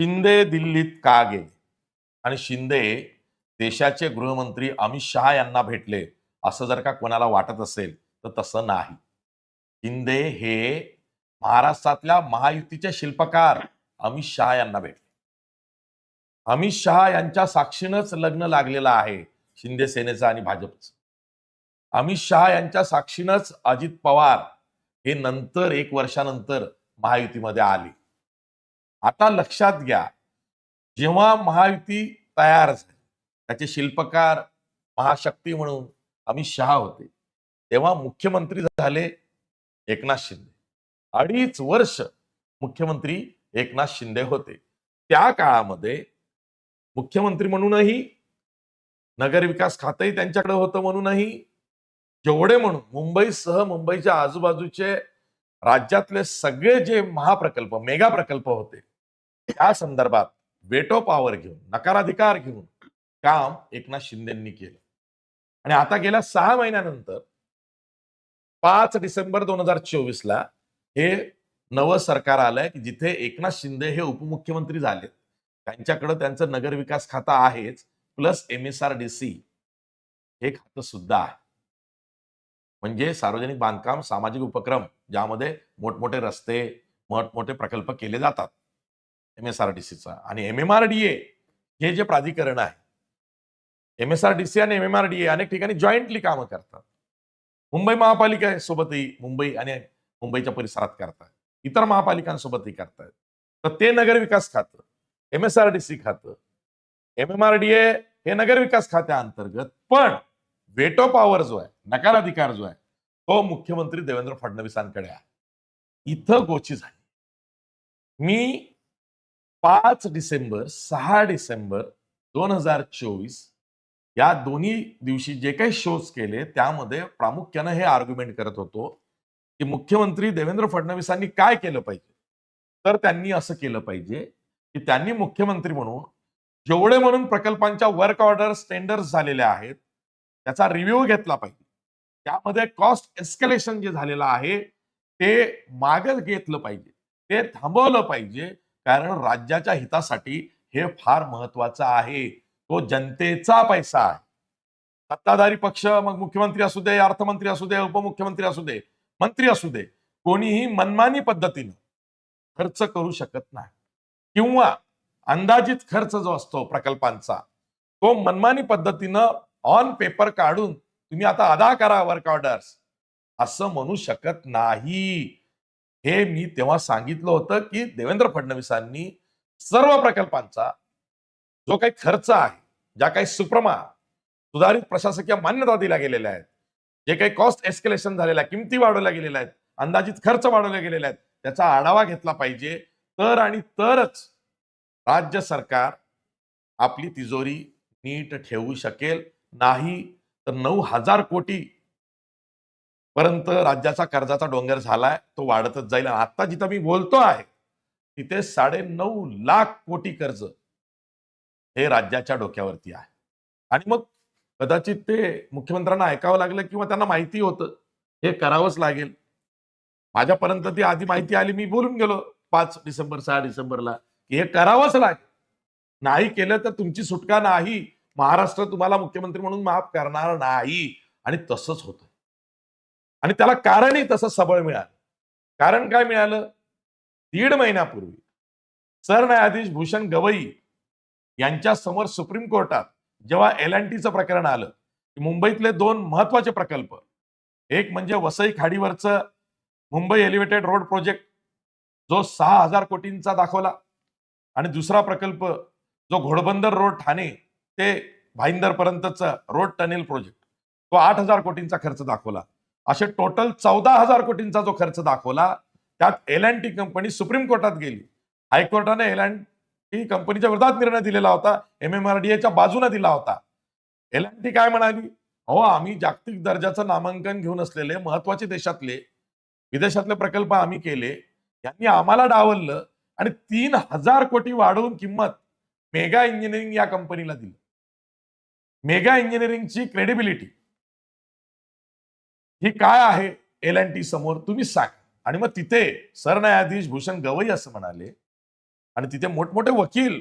शिंदे दिल्लीत का गेले? आणि शिंदे देशाचे गृहमंत्री अमित शहा यांना भेटले असं जर का कोणाला वाटत असेल तर तसं नाही. शिंदे हे महाराष्ट्रातल्या महायुतीचे शिल्पकार अमित शहा यांना भेटले. अमित शहा यांच्या साक्षीनंच लग्न लागलेलं आहे शिंदे सेनेचं आणि भाजपचं. अमित शहा यांच्या साक्षीनंच अजित पवार हे नंतर एक वर्षानंतर महायुतीमध्ये आले. आता लक्षात घ्या जेव्हा महायुती तयार झाली त्याचे शिल्पकार महाशक्ती म्हणून अमित शहा होते तेव्हा मुख्यमंत्री झाले एकनाथ शिंदे. अडीच वर्ष मुख्यमंत्री एकनाथ शिंदे होते. त्या काळामध्ये मुख्यमंत्री म्हणूनही नगरविकास खातंही त्यांच्याकडे होतं म्हणूनही जेवढे म्हणून मुंबईसह मुंबईच्या आजूबाजूचे राज्यातले सगळे जे महाप्रकल्प मेगा प्रकल्प होते त्या संदर्भात वेटो पॉवर घेऊन नकाराधिकार घेऊन काम एकनाथ शिंदेंनी केलं. आणि आता गेल्या सहा महिन्यानंतर पाच डिसेंबर दोन हजार चोवीस ला हे नवं सरकार आलंय की जिथे एकनाथ शिंदे हे उपमुख्यमंत्री झालेत. त्यांच्याकडे त्यांचं नगरविकास खातं आहेच plus M S R D C हे खातं सुद्धा आहे. म्हणजे सार्वजनिक बांधकाम सामाजिक उपक्रम ज्यामध्ये मोठमोठे रस्ते मोठमोठे प्रकल्प केले जातात. एम एस आर डी सीचा आणि M M R D A हे जे प्राधिकरण आहे M S R D C आणि M M R D A अनेक ठिकाणी जॉईंटली कामं करतात. मुंबई महापालिका सोबतही मुंबई आणि मुंबईच्या परिसरात करतात. इतर महापालिकांसोबतही करतात. तर ते नगरविकास खातं M S R D C खातं. M M R D A हे नगरविकास खात्या अंतर्गत पण वेटो पॉवर जो आहे नकाराधिकार जो आहे तो मुख्यमंत्री देवेंद्र फडणवीसांकडे आहे. इथं गोची झाली. मी पाच डिसेंबर सहा डिसेंबर दोन हजार चोवीस या दोन्ही दिवशी जे काही शोज केले त्यामध्ये प्रामुख्यानं हे आर्ग्युमेंट करत होतो की मुख्यमंत्री देवेंद्र फडणवीसांनी काय केलं पाहिजे? तर त्यांनी असं केलं पाहिजे की त्यांनी मुख्यमंत्री म्हणून जेवढे म्हणून प्रकल्पांच्या वर्क ऑर्डर टेंडर्स झालेल्या आहेत त्याचा रिव्ह्यू घेतला पाहिजे. त्यामध्ये कॉस्ट एस्कलेशन जे झालेलं आहे ते मागं घेतलं पाहिजे. ते थांबवलं पाहिजे. कारण राज्याच्या हितासाठी हे फार महत्वाचं आहे. तो जनतेचा पैसा आहे. सत्ताधारी पक्ष मग मुख्यमंत्री असू दे अर्थमंत्री असू दे उपमुख्यमंत्री असू दे मंत्री असू दे कोणीही मनमानी पद्धतीनं खर्च करू शकत नाही. किंवा अंदाजित खर्च जो असतो प्रकल्पांचा तो मनमानी पद्धतीनं ऑन पेपर काढून तुम्ही आता अदा करा वर्क ऑर्डर्स असं म्हणू शकत नाही. हे मी तेव्हा सांगितलं होतं की देवेंद्र फडणवीसांनी सर्व प्रकल्पांचा जो काही खर्च आहे ज्या काही सुप्रमा सुधारित प्रशासकीय मान्यता दिल्या गेलेल्या आहेत जे काही कॉस्ट एस्केलेशन झालेल्या आहे, किमती वाढवल्या गेलेल्या आहेत अंदाजित खर्च वाढवले गेलेले आहेत त्याचा आढावा घेतला पाहिजे. तर आणि तरच राज्य सरकार आपली तिजोरी नीट ठेवू शकेल. नाही तर नऊ हजार कोटी परंतु राज्याचा कर्जाचा डोंगर झालाय तो वाढतच जाईल. आणि आता जिथं मी बोलतो आहे तिथे साडे नऊ लाख कोटी कर्ज हे राज्याच्या डोक्यावरती आहे. आणि मग कदाचित ते मुख्यमंत्र्यांना ऐकावं लागलं किंवा त्यांना माहिती होतं हे करावंच लागेल. माझ्यापर्यंत ती आधी माहिती आली मी बोलून गेलो पाच डिसेंबर सहा डिसेंबरला की हे करावंच लागेल. नाही केलं तर तुमची सुटका नाही. महाराष्ट्र तुम्हाला मुख्यमंत्री म्हणून माफ करणार नाही. आणि तसंच होतं. आणि त्याला कारणही तसं सबळ मिळालं. कारण काय मिळालं? दीड महिन्यापूर्वी सरन्यायाधीश भूषण गवई यांच्या समोर सुप्रीम कोर्टात जेव्हा एल अँड टीचं प्रकरण आलं की मुंबईतले दोन महत्त्वाचे प्रकल्प एक म्हणजे वसई खाडीवरचं मुंबई एलिव्हेटेड रोड प्रोजेक्ट जो सहा हजार कोटींचा दाखवला आणि दुसरा प्रकल्प जो घोडबंदर रोड ठाणे ते भाईंदरपर्यंतचा रोड टनेल प्रोजेक्ट तो आठ हजार कोटींचा खर्च दाखवला. असे टोटल चौदा हजार कोटींचा जो खर्च दाखवला त्यात L and T company supreme कोर्टात गेली. हायकोर्टाने एल अँड टी कंपनीच्या विरोधात निर्णय दिलेला होता एम एम आर डी एच्या बाजूने दिला होता. एल अँड टी काय म्हणाली? हो आम्ही जागतिक दर्जाचं नामांकन घेऊन असलेले महत्त्वाचे देशातले विदेशातले प्रकल्प आम्ही केले यांनी आम्हाला डावललं आणि तीन हजार कोटी वाढवून किंमत मेगा इंजिनिअरिंग या कंपनीला दिली. मेगा इंजिनिअरिंगची क्रेडिबिलिटी ही काय आहे? एल अँड टी समोर तुम्ही सांगा. आणि मग तिथे सरन्यायाधीश भूषण गवई असं म्हणाले आणि तिथे मोठमोठे वकील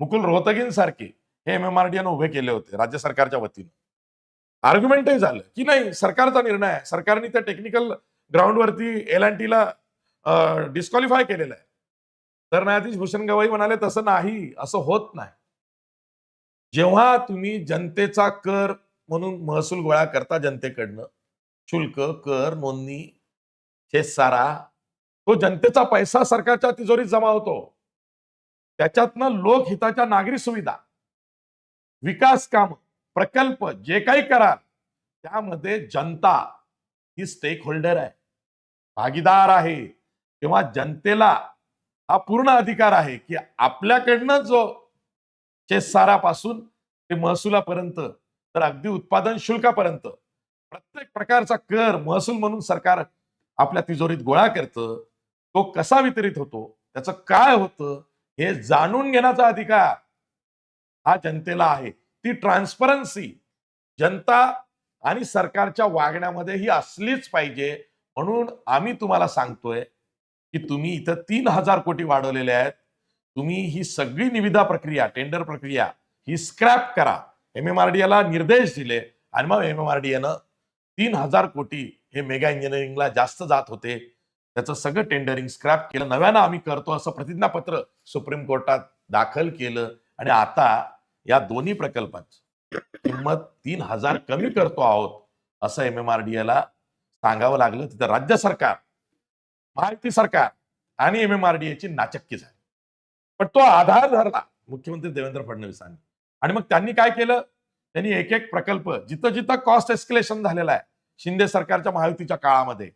मुकुल रोहतगींसारखे हे एम एम आर डी उभे केले होते राज्य सरकारच्या वतीनं. आर्ग्युमेंटही झालं की नाही सरकारचा निर्णय आहे. सरकारने त्या टेक्निकल ग्राउंडवरती एल अँड टीला डिस्क्वालिफाय केलेलं आहे. तर न्यायाधीश भूषण गवई म्हणाले तसं नाही असं होत नाही. जेव्हा तुम्ही जनतेचा कर म्हणून महसूल गोळा करता जनतेकडनं शुल्क कर नोंदणी हे सारा तो जनतेचा पैसा सरकारच्या तिजोरीत जमा होतो. त्याच्यातनं लोकहिताच्या नागरी सुविधा विकास काम प्रकल्प जे काही करा त्यामध्ये जनता ही स्टेक होल्डर आहे. भागीदार आहे तेव्हा जनतेला हा पूर्ण अधिकार आहे की आपल्याकडनं जो शेतसारापासून ते महसुलापर्यंत तर अगदी उत्पादन शुल्कापर्यंत प्रत्येक प्रकारचा कर महसूल म्हणून सरकार आपल्या तिजोरीत गोळा करतं तो कसा वितरित होतो त्याचं काय होतं हे जाणून घेण्याचा अधिकार हा जनतेला आहे. ती ट्रान्सपरन्सी जनता आणि सरकारच्या वागण्यामध्ये ही असलीच पाहिजे. म्हणून आम्ही तुम्हाला सांगतोय की तुम्ही इथं तीन हजार कोटी वाढवलेले आहेत. तुम्ही ही सगळी निविदा प्रक्रिया टेंडर प्रक्रिया ही स्क्रॅप करा. एम एम आर डी ला निर्देश दिले आणि मग एम एम आर डी तीन हजार कोटी हे मेगा इंजिनिअरिंगला जास्त जात होते. त्याचं सगळं टेंडरिंग स्क्रॅप केलं. नव्यानं आम्ही करतो असं प्रतिज्ञापत्र सुप्रीम कोर्टात दाखल केलं. आणि आता या दोन्ही प्रकल्पांची किंमत तीन हजार कमी करतो आहोत असं एम एम आर डी ला सांगावं लागलं. तिथं राज्य सरकार भारतीय सरकार आणि एम एम आर डी ची नाचक्की झाली. पण तो आधार धरला. मुख्यमंत्री देवेंद्र फडणवीसांनी. आणि मग त्यांनी काय केलं? त्यांनी एक एक प्रकल्प जिथं जिथं कॉस्ट एस्केलेशन झालेला आहे शिंदे सरकारच्या महायुतीच्या काळामध्ये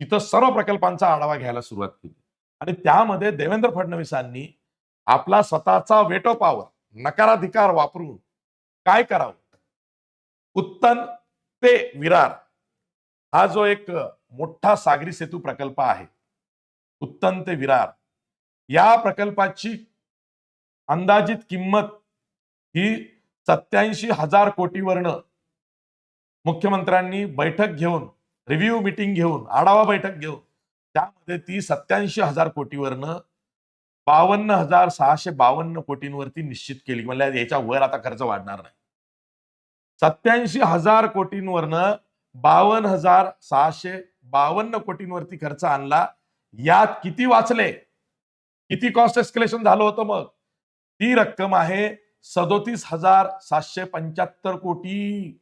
तिथं सर्व प्रकल्पांचा आढावा घ्यायला सुरुवात केली. आणि त्यामध्ये देवेंद्र फडणवीसांनी आपला स्वतःचा वेटो पॉवर नकाराधिकार वापरून काय करावं? उत्तन ते विरार हा जो एक मोठा सागरी सेतू प्रकल्प आहे उत्तन ते विरार या प्रकल्पाची अंदाजित किंमत ही सत्याऐंशी हजार कोटीवरनं मुख्यमंत्र्यांनी बैठक घेऊन रिव्ह्यू मिटिंग घेऊन आढावा बैठक घेऊन त्यामध्ये ती सत्याऐंशी हजार कोटीवरनं बावन्न हजार सहाशे बावन्न कोटींवरती निश्चित केली. म्हणजे याच्या वर आता खर्च वाढणार नाही. सत्याऐंशी हजार कोटींवरनं बावन्न हजार सहाशे बावन्न कोटींवरती खर्च आणला. यात किती वाचले? किती कॉस्ट एस्केलेशन झालं होतं मग? ती रक्कम आहे सदोतीस हजार सातशे पंच्याहत्तर कोटी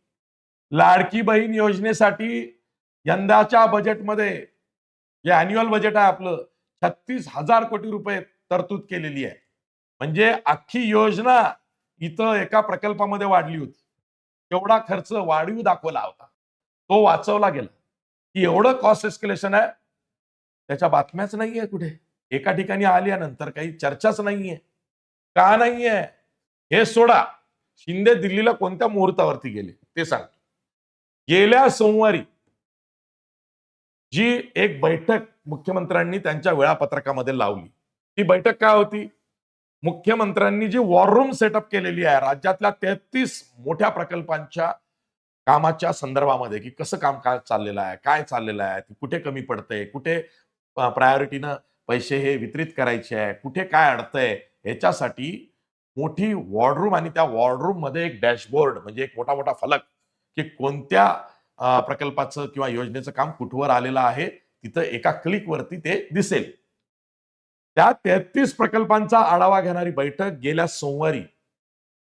लाडकी बहीण योजनेसाठी यंदाच्या बजेटमध्ये जे अॅन्युअल बजेट आहे आपलं छत्तीस हजार कोटी रुपये तरतूद केलेली आहे. म्हणजे अख्खी योजना इथं एका प्रकल्पामध्ये वाढली होती. एवढा खर्च वाढीव दाखवला होता. तो वाचवला गेला. की एवढं कॉस्ट एस्केलेशन आहे. त्याच्या बातम्याच नाहीये कुठे. एका ठिकाणी आल्यानंतर काही चर्चाच नाहीये. का नाहीये? हे सोडा. शिंदे दिल्लीला कोणत्या मुहूर्तावरती गेले? ते सांगतो गेल्या सोमवारी जी एक बैठक मुख्यमंत्र्यांनी त्यांच्या वेळापत्रकामध्ये लावली. ती बैठक काय होती? मुख्यमंत्र्यांनी जी वॉर रूम सेटअप केलेली आहे राज्यातल्या तेहतीस मोठ्या प्रकल्पांच्या कामाच्या संदर्भामध्ये की कसं काम काय चाललेलं आहे काय चाललेलं आहे ती कुठे कमी पडतंय कुठे प्रायोरिटीनं पैसे हे वितरित करायचे आहे कुठे काय अडतंय ह्याच्यासाठी मोठी वॉर्डरूम आणि त्या वॉर्डरूममध्ये एक डॅशबोर्ड म्हणजे एक मोठा मोठा फलक की कोणत्या प्रकल्पाचं किंवा योजनेचं काम कुठवर आलेलं आहे तिथं एका क्लिकवरती ते दिसेल. त्या तेहतीस प्रकल्पांचा आढावा घेणारी बैठक गेल्या सोमवारी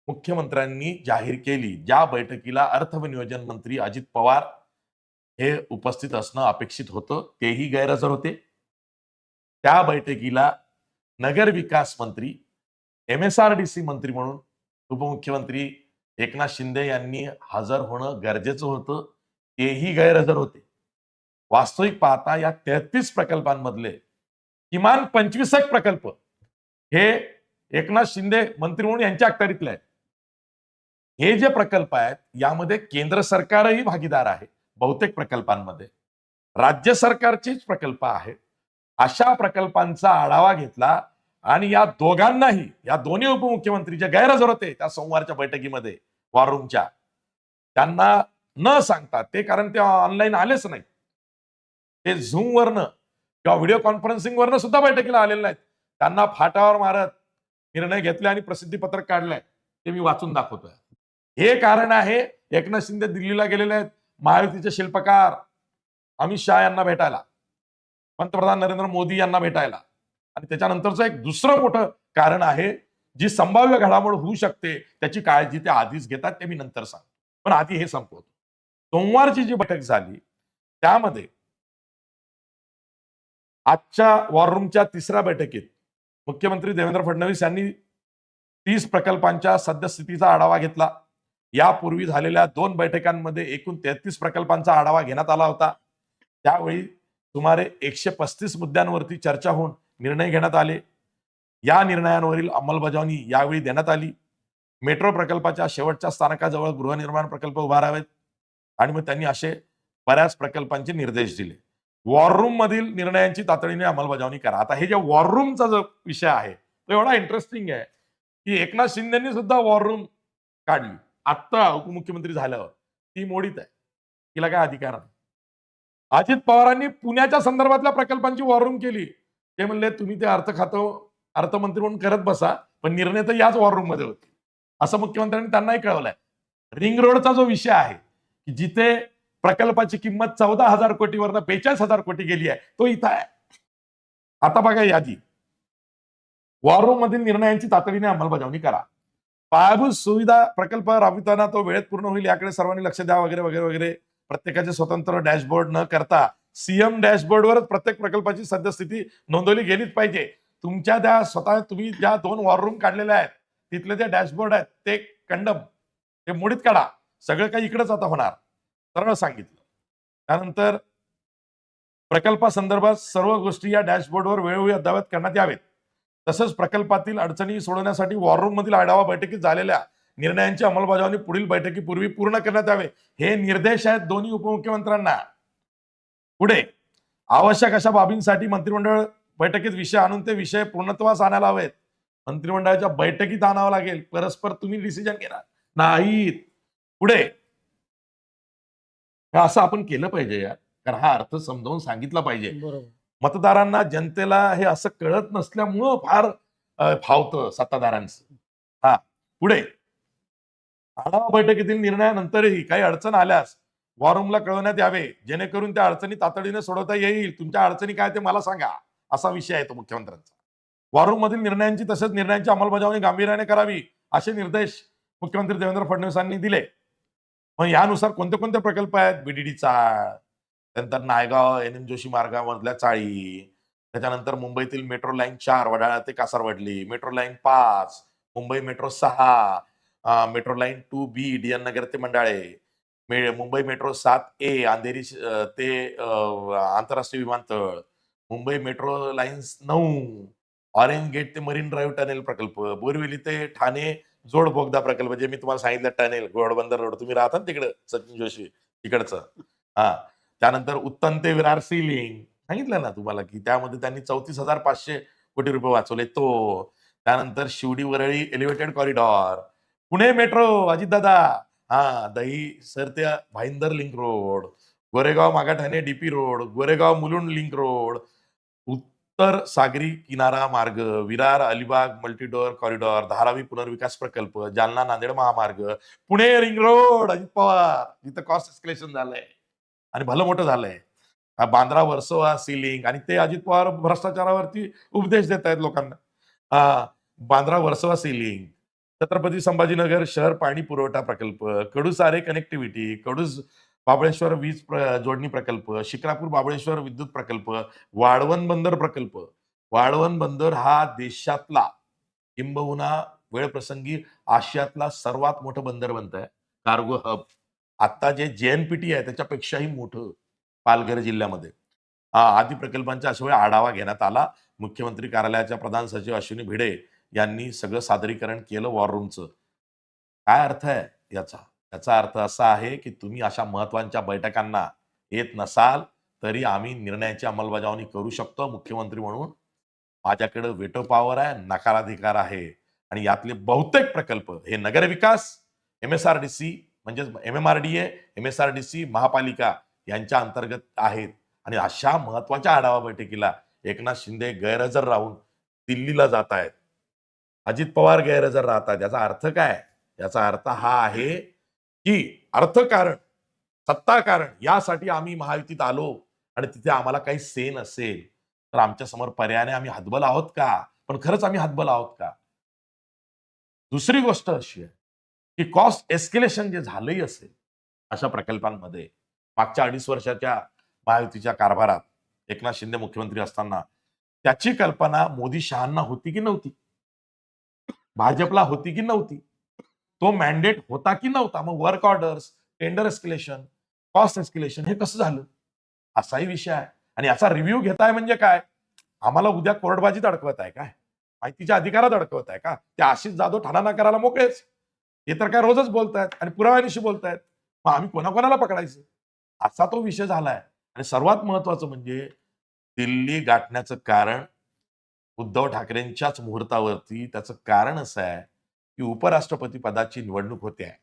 मुख्यमंत्र्यांनी जाहीर केली. ज्या बैठकीला अर्थ नियोजन मंत्री अजित पवार हे उपस्थित असणं अपेक्षित होतं तेही गैरहजर होते. त्या बैठकीला नगर विकास मंत्री M S R D C मंत्री म्हणून उपमुख्यमंत्री एकनाथ शिंदे यांनी हजर होणं गरजेचं होतं तेही गैरहजर होते. वास्तविक पाहता या तेहतीस प्रकल्पांमधले किमान पंचवीस एक प्रकल्प हे एकनाथ शिंदे मंत्री म्हणून यांच्या अखत्यारीतले आहेत. हे जे प्रकल्प आहेत यामध्ये केंद्र सरकारही भागीदार आहे बहुतेक प्रकल्पांमध्ये. राज्य सरकारचेच प्रकल्प आहेत. अशा प्रकल्पांचा आढावा घेतला आणि या दोघांनाही या दोन्ही उपमुख्यमंत्री जे गैरहजर होते त्या सोमवारच्या बैठकीमध्ये वॉररूमच्या त्यांना न सांगता ते कारण ते ऑनलाईन आलेच नाही ते झूम वरनं किंवा व्हिडिओ कॉन्फरन्सिंगवरनं सुद्धा बैठकीला आलेले नाहीत. त्यांना फाटावर मारत निर्णय घेतले आणि प्रसिद्धीपत्रक काढलंय. ते मी वाचून दाखवतोय. हे कारण आहे एकनाथ शिंदे दिल्लीला गेलेले आहेत महायुतीचे शिल्पकार अमित शहा यांना भेटायला. पंतप्रधान नरेंद्र मोदी यांना भेटायला. आणि त्याच्यानंतरचं एक दुसरं मोठं कारण आहे जी संभाव्य घडामोड होऊ शकते त्याची काळजी ते आधीच घेतात ते मी नंतर सांगतो. पण आधी हे संपवतो. सोमवारची जी बैठक झाली त्यामध्ये आजच्या वॉररूमच्या तिसऱ्या बैठकीत मुख्यमंत्री देवेंद्र फडणवीस यांनी तीस प्रकल्पांच्या सद्यस्थितीचा आढावा घेतला. यापूर्वी झालेल्या दोन बैठकांमध्ये एकूण तेहतीस प्रकल्पांचा आढावा घेण्यात आला होता. त्यावेळी सुमारे एकशे पस्तीस मुद्द्यांवरती चर्चा होऊन निर्णय घेण्यात आले. या निर्णयांवरील अंमलबजावणी यावेळी देण्यात आली. मेट्रो प्रकल्पाच्या शेवटच्या स्थानकाजवळ गृहनिर्माण प्रकल्प उभारावेत आणि मग त्यांनी असे बऱ्याच प्रकल्पांचे निर्देश दिले. वॉर रूम मधील निर्णयांची तातडीने अंमलबजावणी करा. आता हे जे वॉर रूमचा जो विषय आहे तो एवढा इंटरेस्टिंग आहे की एकनाथ शिंदेनी सुद्धा वॉर रूम काढली. आत्ता उपमुख्यमंत्री झाल्यावर ती मोडीत आहे. तिला काय अधिकार नाही अजित पवारांनी पुण्याच्या संदर्भातल्या प्रकल्पांची वॉर रूम केली. ते म्हणले तुम्ही ते अर्थ खातं अर्थमंत्री म्हणून करत बसा पण निर्णय तर याच वॉर रूममध्ये होते असं मुख्यमंत्र्यांनी त्यांनाही कळवलंय. रिंग रोडचा जो विषय आहे की जिथे प्रकल्पाची किंमत चौदा हजार कोटीवरनं बेचाळीस हजार कोटी गेली आहे तो इथं आहे. आता बघा यादी. वॉर रूम मधील निर्णयांची तातडीने अंमलबजावणी करा. पायाभूत सुविधा प्रकल्प राबविताना तो वेळेत पूर्ण होईल याकडे सर्वांनी लक्ष द्या वगैरे वगैरे वगैरे. प्रत्येकाचे स्वतंत्र डॅशबोर्ड न करता सीएम डॅशबोर्डवरच प्रत्येक प्रकल्पाची सद्यस्थिती नोंदवली गेलीच पाहिजे. तुमच्या त्या स्वतः तुम्ही ज्या दोन वॉर रूम काढलेल्या आहेत तिथले जे डॅशबोर्ड आहेत ते कंडम ते मोडीत काढा. सगळं काही इकडेच आता होणार. सरळ सांगितलं. त्यानंतर प्रकल्पासंदर्भात सर्व गोष्टी या डॅशबोर्डवर वेळोवेळी अद्यावत करण्यात यावेत. तसंच प्रकल्पातील अडचणी सोडवण्यासाठी वॉर रूम मधील आढावा बैठकीत झालेल्या निर्णयांची अंमलबजावणी पुढील बैठकीपूर्वी पूर्ण करण्यात यावे. हे निर्देश आहेत दोन्ही उपमुख्यमंत्र्यांना. पुढे. आवश्यक अशा बाबींसाठी मंत्रिमंडळ बैठकीत विषय आणून ते विषय पूर्णत्वास आणायला हवेत. मंत्रिमंडळाच्या बैठकीत आणावं लागेल. परस्पर तुम्ही डिसिजन घेणार. नाहीत. पुढे. असं आपण केलं पाहिजे यार. कारण हा अर्थ समजावून सांगितला पाहिजे. मतदारांना जनतेला हे असं कळत नसल्यामुळं फार फावतं सत्ताधाऱ्यांचं. हा. पुढे. आढावा बैठकीतील निर्णयानंतरही काही अडचण आल्यास वॉरूमला कळवण्यात यावे. जेणेकरून त्या अडचणी तातडीने सोडवता येईल. तुमच्या अडचणी काय ते मला सांगा. असा विषय आहे तो मुख्यमंत्र्यांचा. वॉरूम मधील निर्णयांची तसेच निर्णयांची अंमलबजावणी गांभीर्याने करावी असे निर्देश मुख्यमंत्री देवेंद्र फडणवीसांनी दिले. मग यानुसार कोणते कोणते प्रकल्प आहेत? बीडीडीचा त्यानंतर नायगाव एन एम जोशी मार्गामधल्या चाळी त्याच्यानंतर मुंबईतील मेट्रो लाईन चार वडाळा ते कासारवडली मेट्रो लाईन पाच मुंबई मेट्रो सहा metro line two B D N Nagar ते मंडाळे. मे- मुंबई मेट्रो सात ए अंधेरी ते आंतरराष्ट्रीय विमानतळ मुंबई मेट्रो लाईन्स नऊ ऑरेंज गेट ते मरीन ड्राईव्ह टनेल प्रकल्प बोरिवली ते ठाणे जोड बोगदा प्रकल्प जे मी तुम्हाला सांगितलं टनेल घोडबंदर रोड तुम्ही राहता ना तिकडं सचिन जोशी तिकडचं. हा. त्यानंतर उत्तम ते विरार सिलिंग सांगितलं ना तुम्हाला की त्यामध्ये त्यांनी चौतीस हजार पाचशे कोटी रुपये वाचवले तो. त्यानंतर Sewri Worli elevated corridor Pune metro Ajitdada हा दही सर त्या Bhayander link road Goregaon Magathane DP road Goregaon Mulund link road उत्तर सागरी किनारा मार्ग विरार अलिबाग मल्टीडोअर कॉरिडॉर धारावी पुनर्विकास प्रकल्प जालना नांदेड महामार्ग पुणे रिंग रोड अजित पवार जिथं कॉस्ट एस्केलेशन झालंय. आणि भलं मोठं झालंय. बांद्रा वर्सोवा सिलिंग आणि ते अजित पवार भ्रष्टाचारावरती उपदेश देत आहेत लोकांना. हा, बांद्रा वर्सोवा सिलिंग. छत्रपती संभाजीनगर शहर पाणी पुरवठा प्रकल्प कडूसारे कनेक्टिव्हिटी कडूस बाबळेश्वर वीज प्र- जोडणी प्रकल्प शिक्रापूर बाबळेश्वर विद्युत प्रकल्प वाढवण बंदर प्रकल्प. वाढवण बंदर हा देशातला किंबहुना वेळप्रसंगी आशियातला सर्वात मोठं बंदर बनत आहे कार्गो हब आता जे जे एनपीटी आहे त्याच्यापेक्षाही मोठं पालघर जिल्ह्यामध्ये. हा, आदी प्रकल्पांचा अशा वेळी आढावा घेण्यात आला. मुख्यमंत्री कार्यालयाच्या प्रधान सचिव अश्विनी भिडे यांनी सगळं सादरीकरण केलं वॉर रूमचं काय अर्थ आहे याचा? याचा अर्थ असा आहे की तुम्ही अशा महत्त्वाच्या बैठकांना येत नसाल तरी आम्ही निर्णयाची अंमलबजावणी करू शकतो मुख्यमंत्री म्हणून. माझ्याकडे वेटो पॉवर आहे नकाराधिकार आहे. आणि यातले बहुतेक प्रकल्प हे नगरविकास M S R D C म्हणजेच M M R D A M S R D C महापालिका यांच्या अंतर्गत आहेत. आणि अशा महत्त्वाच्या आढावा बैठकीला एकनाथ शिंदे गैरहजर राहून दिल्लीला जात आहेत. अजित पवार गैरहजर राहतात. याचा अर्थ काय? याचा अर्थ हा आहे की अर्थकारण सत्ता कारण यासाठी आम्ही महायुतीत आलो आणि तिथे आम्हाला काही सेन असेल तर आमच्यासमोर पर्यायाने आम्ही हातबल आहोत का? पण खरंच आम्ही हातबल आहोत का? दुसरी गोष्ट अशी आहे की कॉस्ट एस्केलेशन जे झालंही असेल अशा प्रकल्पांमध्ये मागच्या अडीच वर्षाच्या महायुतीच्या कारभारात एकनाथ शिंदे मुख्यमंत्री असताना त्याची कल्पना मोदी शहांना होती की नव्हती? भाजपला होती की नव्हती? तो मॅन्डेट होता की नव्हता? मग work orders tender escalation cost escalation हे कसं झालं? असाही विषय आहे. आणि याचा रिव्ह्यू घेताय म्हणजे काय? आम्हाला उद्या कोर्टबाजीत अडकवत आहे काय? माहितीच्या अधिकारात अडकवत आहे का? ते आशिष जाधव ठाणा करायला मोकळेच. हे तर काय रोजच बोलतायत आणि पुराव्यानिशी बोलतायत. मग आम्ही कोणाकोणाला पकडायचं? असा तो विषय झालाय. आणि सर्वात महत्वाचं म्हणजे दिल्ली गाठण्याचं कारण उद्धव ठाकरेंच्याच मुहूर्तावरती त्याचं कारण असं आहे की उपराष्ट्रपती पदाची निवडणूक होते. आहे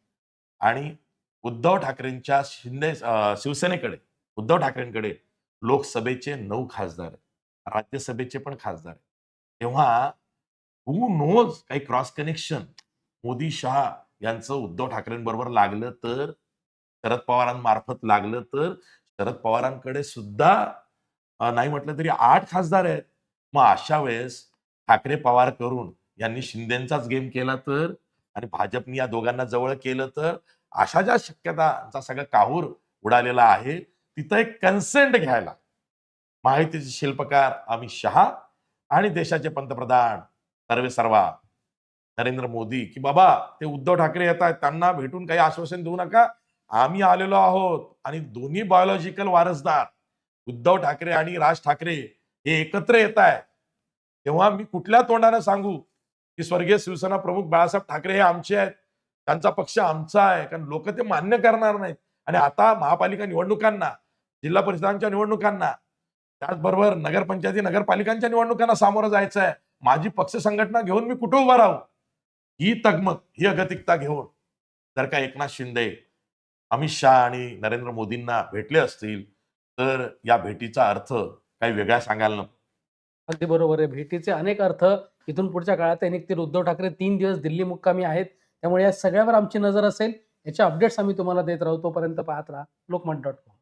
आणि उद्धव ठाकरेंच्या शिंदे शिवसेनेकडे उद्धव ठाकरेंकडे लोकसभेचे नऊ खासदार आहेत. राज्यसभेचे पण खासदार आहेत. तेव्हा हू नोज काही क्रॉस कनेक्शन मोदी शहा यांचं उद्धव ठाकरेंबरोबर लागलं तर शरद पवारांमार्फत लागलं तर शरद पवारांकडे सुद्धा नाही म्हटलं तरी आठ खासदार आहेत. मग अशा वेळेस ठाकरे पवार करून यांनी शिंदेचाच गेम केला तर? आणि भाजपने या दोघांना जवळ केलं तर? अशा ज्या शक्यतांचा सगळं काहूर उडालेला आहे तिथं एक कन्सेंट घ्यायला. माहितीचे शिल्पकार अमित शहा आणि देशाचे पंतप्रधान सर्वे सर्वा नरेंद्र मोदी की बाबा ते उद्धव ठाकरे येत आहेत त्यांना भेटून काही आश्वासन देऊ नका. आम्ही आलेलो आहोत आणि दोन्ही बायोलॉजिकल वारसदार उद्धव ठाकरे आणि राज ठाकरे हे एकत्र येत आहे तेव्हा मी कुठल्या तोंडाने सांगू की स्वर्गीय शिवसेना प्रमुख बाळासाहेब ठाकरे हे आमचे आहेत? त्यांचा पक्ष आमचा आहे. कारण लोक ते मान्य करणार नाहीत. आणि आता महापालिका निवडणुकांना जिल्हा परिषदांच्या निवडणुकांना त्याचबरोबर नगरपंचायती नगरपालिकांच्या निवडणुकांना सामोरं जायचं आहे. माझी पक्ष संघटना घेऊन मी कुठं उभा राहू? ही तगमग ही अगतिकता घेऊन जर का एकनाथ शिंदे अमित शहा आणि नरेंद्र मोदींना भेटले असतील तर या भेटीचा अर्थ काही वेगळा सांगायला नको. अगदी बरोबर आहे. भेटीचे अनेक अर्थ इथून पुढच्या काळात निघतील. उद्धव ठाकरे तीन दिवस दिल्ली मुक्कामी आहेत. त्यामुळे या सगळ्यावर आमची नजर असेल. याचे अपडेट्स आम्ही तुम्हाला देत राहू. तोपर्यंत पाहत राहा. Lokmat dot com